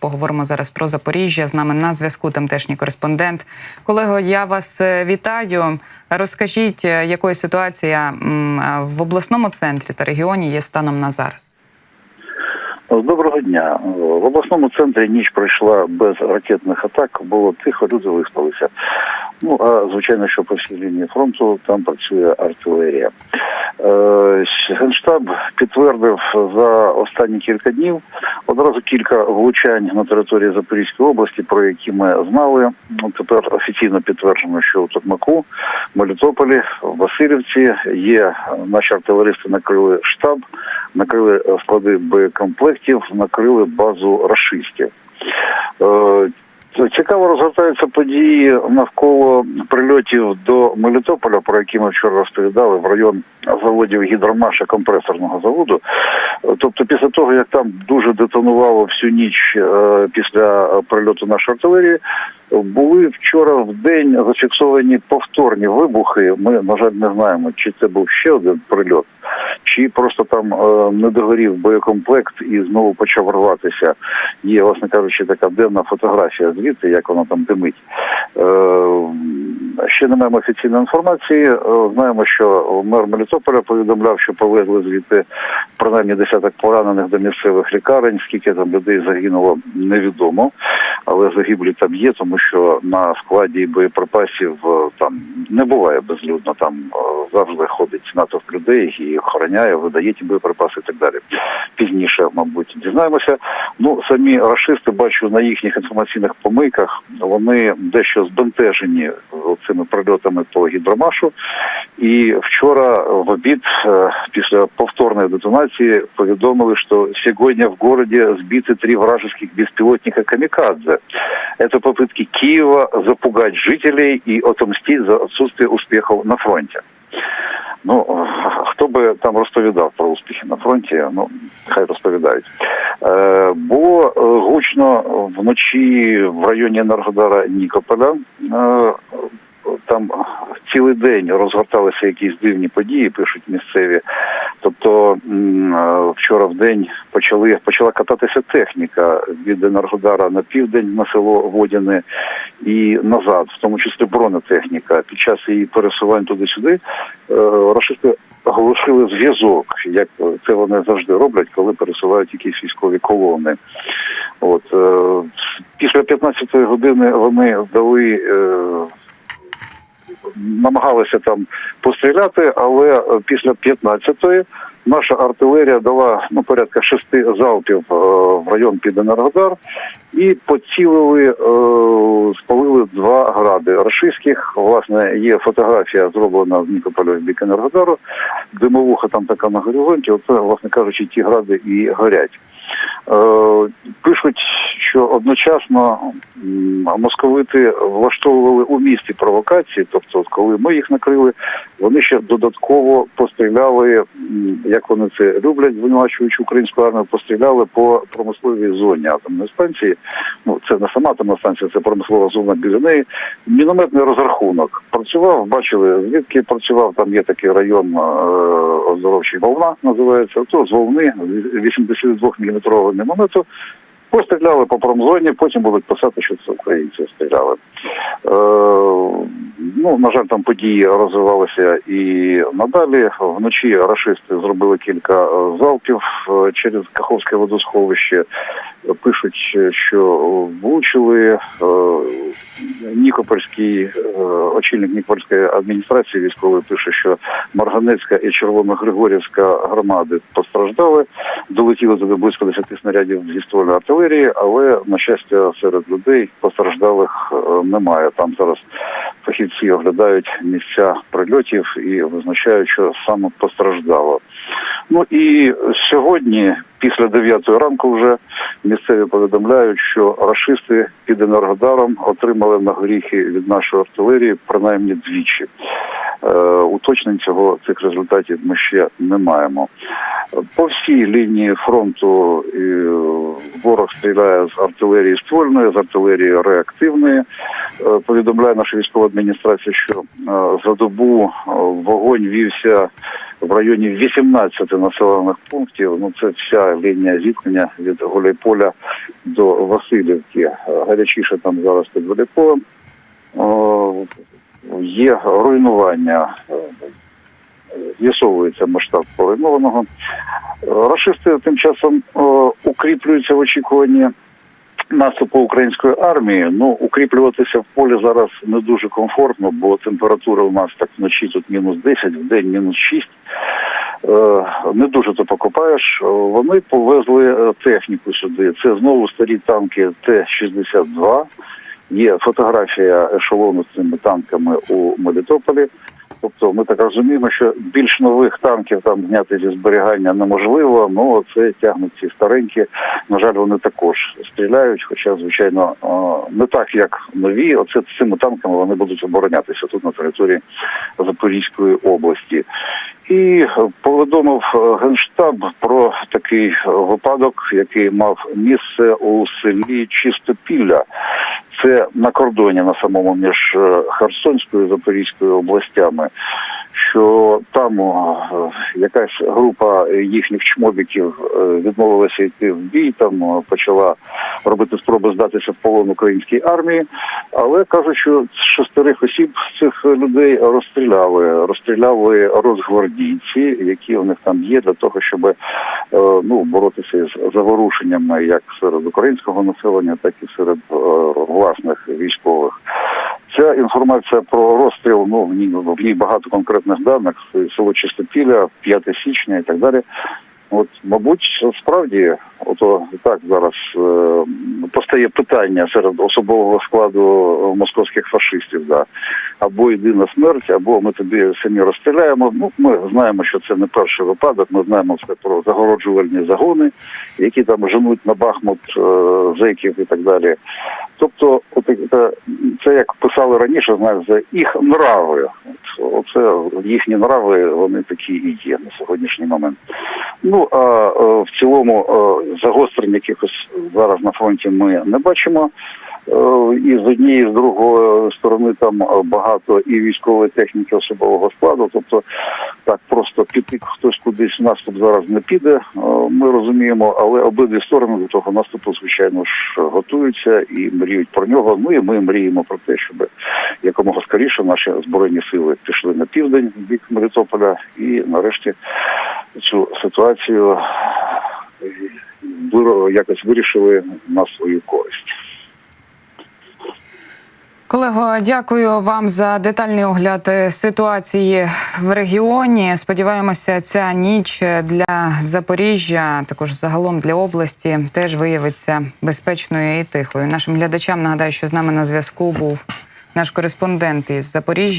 Поговоримо зараз про Запоріжжя. З нами на зв'язку тамтешній кореспондент. Колего, я вас е, вітаю. Розкажіть, е, якою ситуація е, в обласному центрі та регіоні є станом на зараз? Доброго дня. В обласному центрі ніч пройшла без ракетних атак, було тихо, люди виспалися. Ну а звичайно, що по всій лінії фронту там працює артилерія. Е, Генштаб підтвердив за останні кілька днів одразу кілька влучань на території Запорізької області, про які ми знали. Тепер офіційно підтверджено, що у Токмаку, Мелітополі, в Васильівці є наші артилеристи накрили штаб, накрили е, склади боєкомплектів, накрили базу рашистів. Цікаво розгортаються події навколо прильотів до Мелітополя, про які ми вчора розповідали в район заводів гідромаша компресорного заводу. Тобто, після того як там дуже детонувало всю ніч е, після прильоту нашої артилерії, були вчора в день зафіксовані повторні вибухи. Ми на жаль не знаємо, чи це був ще один прильот, чи просто там е, не догорів боєкомплект і знову почав рватися. Є, власне кажучи, така денна фотографія звідти, як воно там димить. Е, ще не маємо офіційної інформації. Е, Знаємо, що мер Мелітополя повідомляв, що повезли звідти принаймні десяток поранених до місцевих лікарень. Скільки там людей загинуло, невідомо, але загиблі там є, тому що на складі боєприпасів е, там не буває безлюдно. Там е, завжди ходить натовп людей і охороняє, видає ті боєприпаси і так далі. Пізніше, мабуть, дізнаємося. Ну самі рашисти бачу на їхніх інформаційних помийках. Вони дещо збентежені цими прильотами по гідромашу. І вчора в обід е, після повторної детонації повідомили, що сьогодні в городі збиті три вражеских безпілотника камікадзе. Это попытки Киева запугать жителей и отомстить за отсутствие успехов на фронте. Ну, хто би там розповідав про успіхи на фронті, ну, хай розповідають. Е, було е, гучно вночі в районі Енергодара Нікополя. Е, там цілий день розгорталися якісь дивні події, пишуть місцеві. Тобто е, вчора в день почали почала кататися техніка від Енергодара на південь на село Водяне і назад, в тому числі бронетехніка. Під час її пересувань туди-сюди е, рашисти оголошили зв'язок, як це вони завжди роблять, коли пересувають якісь військові колони. От е, після 15-ї години вони дали. Намагалися там постріляти, але е, після 15-ї наша артилерія дала ну, порядка шести залпів е, в район під Енергодар і поцілили, е, спалили два гради рашистських. Власне, є фотографія зроблена з Нікополя в бік Енергодару. Димовуха там така на горизонті. Оце, власне кажучи, ті гради і горять. Е, Пишуть, що одночасно московити влаштовували у місті провокації, тобто, коли ми їх накрили, вони ще додатково постріляли, як вони це люблять, звинувачуючи українську армію, постріляли по промисловій зоні атомної станції. Ну це не сама атомна станція, це промислова зона біля неї. Мінометний розрахунок працював, бачили звідки працював. Там є такий район е, оздоровчий волна, називається. То з волни 82 мм міномету. Постріляли по промзоні, потім будуть писати, що це українці стріляли. Е, ну, на жаль, там події розвивалися і надалі. Вночі рашисти зробили кілька е, залпів е, через Каховське водосховище. Пишуть, що влучили е, Нікопольський е, очільник Нікопольської адміністрації військової пише, що Марганецька і Червоногригорівська громади постраждали. Долетіло туди близько 10 снарядів зі ствольної артилерії, але на щастя серед людей постраждалих е, немає. Там зараз фахівці оглядають місця прильотів і визначають, що саме постраждало. Ну і сьогодні, після 9 ранку, вже місцеві повідомляють, що рашисти під Енергодаром отримали на горіхи від нашої артилерії принаймні двічі. Е, уточнень цього цих результатів ми ще не маємо. По всій лінії фронту е, ворог стріляє з артилерії ствольної, з артилерії реактивної. Е, Повідомляє наша військова адміністрація, що за добу вогонь вівся в районі 18 населених пунктів. Ну це вся лінія зіткнення від Гуляйполя до Васильівки. Гарячіше там зараз під Гуляйполем. Є руйнування. е, З'ясовується масштаб поруйнованого. Рашисти тим часом е, укріплюються в очікуванні наступу української армії. Ну, укріплюватися в полі зараз не дуже комфортно, бо температура у нас так вночі тут мінус 10, в день мінус 6. Е, Не дуже то покопаєш. Вони повезли техніку сюди. Це знову старі танки Т-62. Є фотографія ешелону з цими танками у Мелітополі. Тобто ми так розуміємо, що більш нових танків там зняти зі зберігання неможливо. Ну це тягнуть ці старенькі. На жаль, вони також стріляють. Хоча, звичайно, не так як нові. Оце цими танками вони будуть оборонятися тут на території Запорізької області. І повідомив е, генштаб про такий випадок, який мав місце у селі Чистопілля. Це на кордоні на самому між е, Херсонською і Запорізькою областями. Що там якась група їхніх чмобіків е, відмовилася йти в бій, там почала робити спроби здатися в полон українській армії, але кажуть, що шестерих осіб цих людей розстріляли, розстріляли розгвардійці, які у них там є для того, щоб е, ну боротися з заворушеннями як серед українського населення, так і серед е, власних військових. Ця інформація про розстріл, ну в ній багато конкретних даних. Село Чистопіля, 5 січня і так далі. От, мабуть, справді, ото так зараз е, постає питання серед особового складу московських фашистів, да. або йди на смерть, або ми тобі самі розстріляємо. Ну, ми знаємо, що це не перший випадок. Ми знаємо все про загороджувальні загони, які там женуть на Бахмут е, зеків і так далі. Тобто, от, е, це як писали раніше, знаєш, за їх нрави. Оце їхні нрави, вони такі і є на сьогоднішній момент. Ну а е, в цілому е, загострень якихось зараз на фронті ми не бачимо. Е, І з однієї, з другої сторони там багато і військової техніки особового складу. Тобто так просто піти хтось кудись в наступ зараз не піде. Ми розуміємо, але обидві сторони до того наступу, звичайно ж, готуються і мріють про нього. Ну і ми мріємо про те, щоб якомога скоріше наші збройні сили пішли на південь бік Мелітополя і нарешті цю ситуацію якось вирішили на свою користь. Колего, дякую вам за детальний огляд е, ситуації в регіоні. Сподіваємося, ця ніч для Запоріжжя, також загалом для області, теж виявиться безпечною і тихою. Нашим глядачам нагадаю, що з нами на зв'язку був наш кореспондент із Запоріжжя.